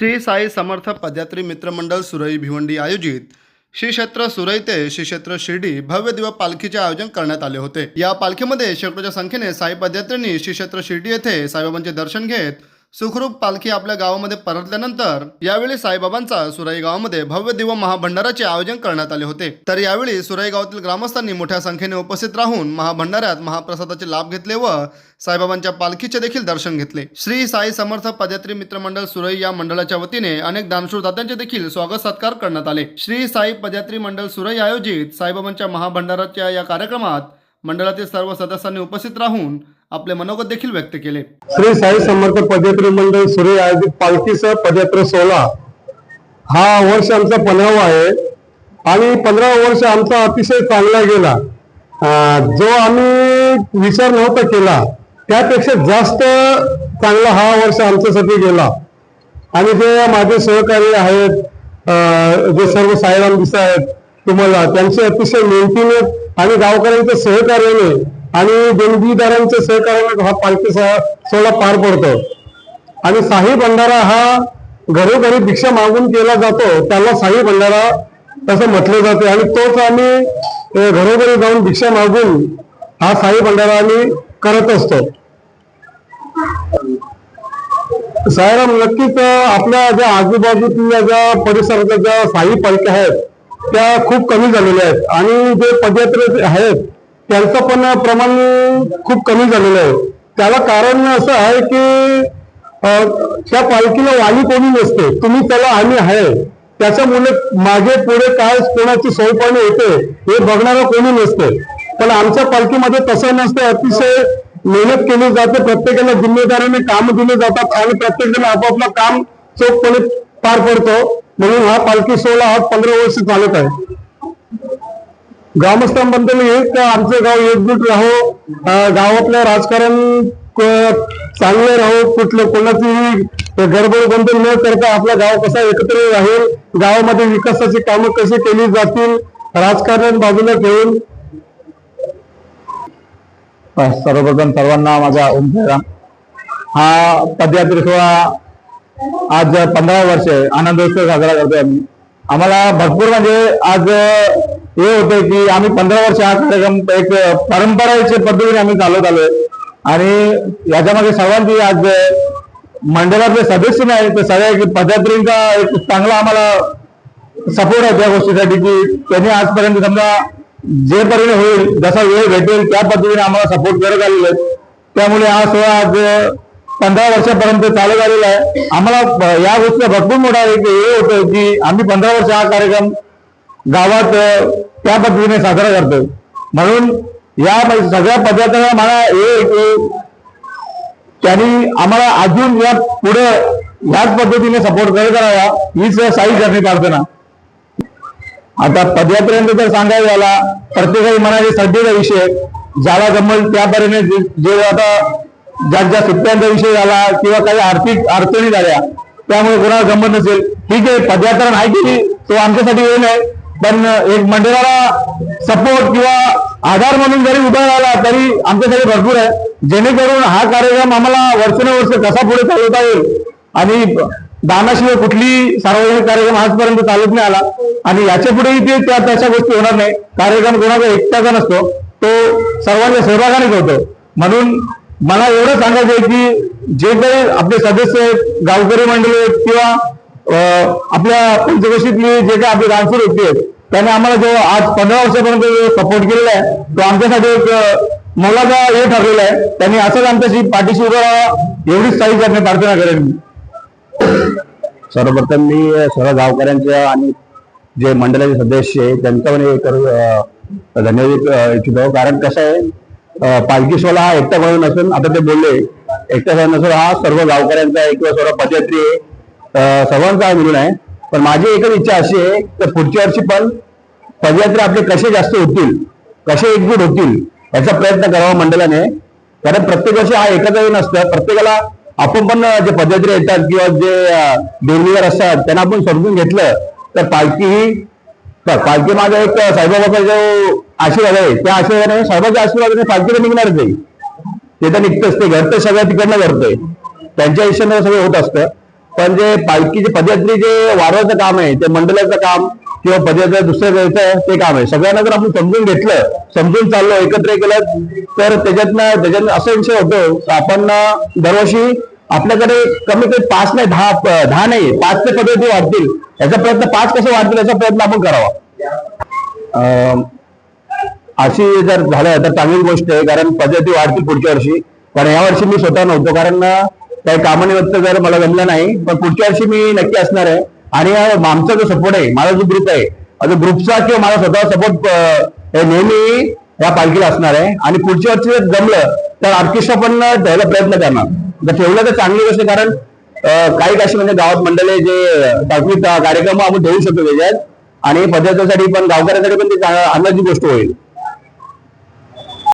श्री साई समर्थ पदयात्री मित्रमंडळ सुरई भिवंडी आयोजित श्री क्षेत्र सुरई ते श्री क्षेत्र शिर्डी भव्य दिव्य पालखीचे आयोजन करण्यात आले होते. या पालखीमध्ये शेकडोच्या संख्येने साई पदयात्र्यांनी श्री क्षेत्र शिर्डी येथे साईबाबांचे दर्शन घेत सुखरूप पालखी आपल्या गावामध्ये परतल्यानंतर यावेळी साईबाबांचा सुराई गावामध्ये भव्य दिव महाभंडाराचे आयोजन करण्यात आले होते. तर यावेळी सुराई गावातील ग्रामस्थांनी मोठ्या संख्येने उपस्थित राहून महाभंडाऱ्यात महाप्रसादाचे लाभ घेतले व साईबाबांच्या पालखीचे देखील दर्शन घेतले. श्री साई समर्थ पदयात्री मित्रमंडळ सुरई या मंडळाच्या वतीने अनेक दानशूरदात्यांचे देखील स्वागत सत्कार करण्यात आले. श्री साई पदयात्री मंडळ सुरई आयोजित साईबाबांच्या महाभंडाराच्या या कार्यक्रमात मंडळातील सर्व सदस्यांनी उपस्थित राहून आपले मनोगत देखील व्यक्त केले. श्री साई समर्थ पदयात्री मंडळ सुरे आयोजित पालखीसह पदयात्रा सोहळा. हा वर्ष आमचा पंधरावा आहे. आणि पंधरा वर्ष आमचा अतिशय चांगला गेला. जो आम्ही विचार नव्हता केला त्यापेक्षा जास्त चांगला हा वर्ष आमच्यासाठी गेला. आणि जे माझे सहकारी आहेत. जे सर्व साईराम दिसत आहेत तुम्हाला त्यांचे अतिशय मेहनतीने आणि गावकऱ्यांच्या सहकार्याने आणि देणगीदारांच्या सहकार्याने हा पालखी सोहळा पार पडतो. आणि साई भंडारा हा घरोघरी भिक्षा मागून केला जातो त्याला साई भंडारा असं म्हटलं जाते. आणि तोच आम्ही घरोघरी जाऊन भिक्षा मागून हा साई भंडारा आम्ही करत असतो. साहेब नक्कीच आपल्या ज्या आजूबाजूच्या ज्या परिसरातल्या ज्या साई पालख्या आहेत त्या खूप कमी झालेल्या आहेत. आणि जे पदयात्रे आहेत त्यांचं पण प्रमाण खूप कमी झालेलं आहे. त्याला कारण असं आहे की त्या पालखीला वाली कोणी नसते. तुम्ही त्याला आम्ही आहे. त्याच्यामुळे मागे पुढे काय कोणाची सोय येते होते हे बघणारं कोणी नसते. पण आमच्या पालखीमध्ये तसं नसतं. अतिशय मेहनत केली जाते. प्रत्येकाला जिम्मेदारीने काम दिले जातात आणि प्रत्येक जण आपापलं काम चोखपणे पार पडतो. म्हणून हा पालखी सोहळा हा पंधरा वर्ष चालत आहे. ग्रामस्थांबद्दल एक आमचं गाव एकजूट राहो. गावातलं राजकारण चांगलं राहो. कुठलं कोणाचीही गडबड गोंधळ न करता आपला गाव कसा एकत्र राहील गावामध्ये विकासाची कामं कशी केली जातील राजकारण बाजूला ठेवून. सर्वप्रथम सर्वांना माझा ओम हा पदयात्रे सोहळा आज पंधरा वर्ष आनंदोत्सव साजरा करतोय आम्ही. आम्हाला भरपूर म्हणजे आज हे होते की आम्ही पंधरा वर्ष हा कार्यक्रम एक परंपरेच्या पद्धतीने आम्ही चालवत आलोय. आणि याच्यामध्ये सर्वांची आज मंडळातले सदस्य नाही तर सगळ्या पदयात्रींचा एक चांगला आम्हाला सपोर्ट आहे त्या गोष्टीसाठी की त्यांनी आजपर्यंत समजा जे परिणाम होईल जसा वेळ भेटेल त्या पद्धतीने आम्हाला सपोर्ट करत आलेले आहेत. त्यामुळे हा सोहळा आज पंधरा वर्षापर्यंत चालत आलेला आहे. आम्हाला या गोष्टीचा भरपूर मोठा एक हे होतं की आम्ही पंधरा वर्ष हा कार्यक्रम गावात त्या पद्धतीने साजरा करतो म्हणून या सगळ्या पद्धतीने मला हे की त्यांनी आम्हाला अजून या पुढे याच पद्धतीने सपोर्ट करत राहा. हीच साई करणे प्रार्थना. आता पदयात्रेनंतर जर सांगायचं झाला प्रत्येकाची मनाची सध्याचा विषय झाला जमल त्यापर्यंत जे आता ज्या ज्या सुट्ट्यांचा विषय झाला किंवा काही आर्थिक अडचणी झाल्या त्यामुळे कोणाला गंमत नसेल. ठीक आहे पदयात्रा नाही केली तो आमच्यासाठी वेळ नाही. पण एक मंडळाला सपोर्ट किंवा आधार म्हणून जरी उभा राहिला तरी आमच्यासाठी भरपूर आहे. जेणेकरून हा कार्यक्रम आम्हाला वर्षानुवर्ष कसा पुढे चालवता येईल आणि दानाशिवाय कुठली सार्वजनिक कार्यक्रम आजपर्यंत चालत नाही आला. आणि याच्या पुढेही ते त्या तशा गोष्टी होणार नाही. कार्यक्रम कोणाचा एकट्याचा नसतो. तो सर्वांच्या सहभागानेच होतो. म्हणून मला एवढं सांगायचं आहे की जे काही आपले सदस्य आहेत गावकरी मंडळी आहेत किंवा आपल्या पंचकोशीतली जे काही आपले डान्सर होते त्याने आम्हाला जो आज पंधरा वर्षापर्यंत जो सपोर्ट केलेला आहे तो आमच्यासाठी एक मोलाचा हे ठरलेला आहे. त्यांनी असंच आमच्याशी पाठीशी उभं एवढीच स्थायी करणे प्रार्थना करेन मी. सर्वप्रथम मी सर्व गावकऱ्यांच्या आणि जे मंडळाचे सदस्य आहे त्यांचा पण हे धन्यवाद इच्छितो. कारण कसं आहे अं, पालखी सोहळा हा एकटा म्हणून नसून आता ते बोलले एकटा सोहळा नसून हा सर्व गावकऱ्यांचा आहे किंवा सर्व पदयात्री आहे. सर्वांचा मिळून आहे. पण माझी एकच इच्छा अशी आहे तर पुढच्या वर्षी पण पदयात्रा आपले कसे जास्त होतील कसे एकजूट होतील याचा प्रयत्न करावा मंडळाने. कारण प्रत्येक वर्षी हा एकाच नसतं. प्रत्येकाला आपण पण जे पदयात्री येतात किंवा जे अं, असतात त्यांना आपण समजून घेतलं तर पालखी ही पालखी माझा एक साईबाबाचा जो आशीर्वाद आहे त्या आशीर्वादाने साहेबाच्या आशीर्वादाने पालखी तर निघणारच आहे. ते तर निघतंच ते घरतं सगळं तिकडनं घडतंय त्यांच्या हिशोबाने सगळं होत असतं. पण जे पालखीचे पदयात्री जे वारवाचं काम आहे ते मंडळाचं काम किंवा पदयात्रा दुसरं याचं ते काम आहे. सगळ्यांना जर आपण समजून घेतलं समजून चाललो एकत्र केलं तर त्याच्यातनं त्याच्यात असा विषय होतो की आपण दरवर्षी आपल्याकडे कमी कमी पाच नाही दहा दहा नाही पाच ते पद्धती वाढतील. याचा प्रयत्न पाच कसे वाढतील याचा प्रयत्न आपण करावा. अं, अशी जर झालं तर चांगली गोष्ट आहे कारण पद्धती वाढतील पुढच्या वर्षी. कारण या वर्षी मी स्वतः नव्हतो कारण काही कामानिमित्त जर मला जमलं नाही पण पुढच्या वर्षी मी नक्की असणार आहे. आणि आमचा जो सपोर्ट आहे माझा जो ग्रुप आहे माझा ग्रुपचा किंवा माझा स्वतः सपोर्ट नेहमी या पालखीला असणार आहे. आणि पुढच्या वर्षी जर जमलं तर ऑर्केस्ट्रा पण ठेवायला प्रयत्न करणार. जर ठेवलं तर चांगली गोष्ट आहे कारण काही काही म्हणजे गावात मंडळे जे तात्विक कार्यक्रम आपण ठेवू शकतो त्याच्यात. आणि पद्धतीसाठी पण गावकऱ्यांसाठी पण ती चांगली- गोष्ट होईल.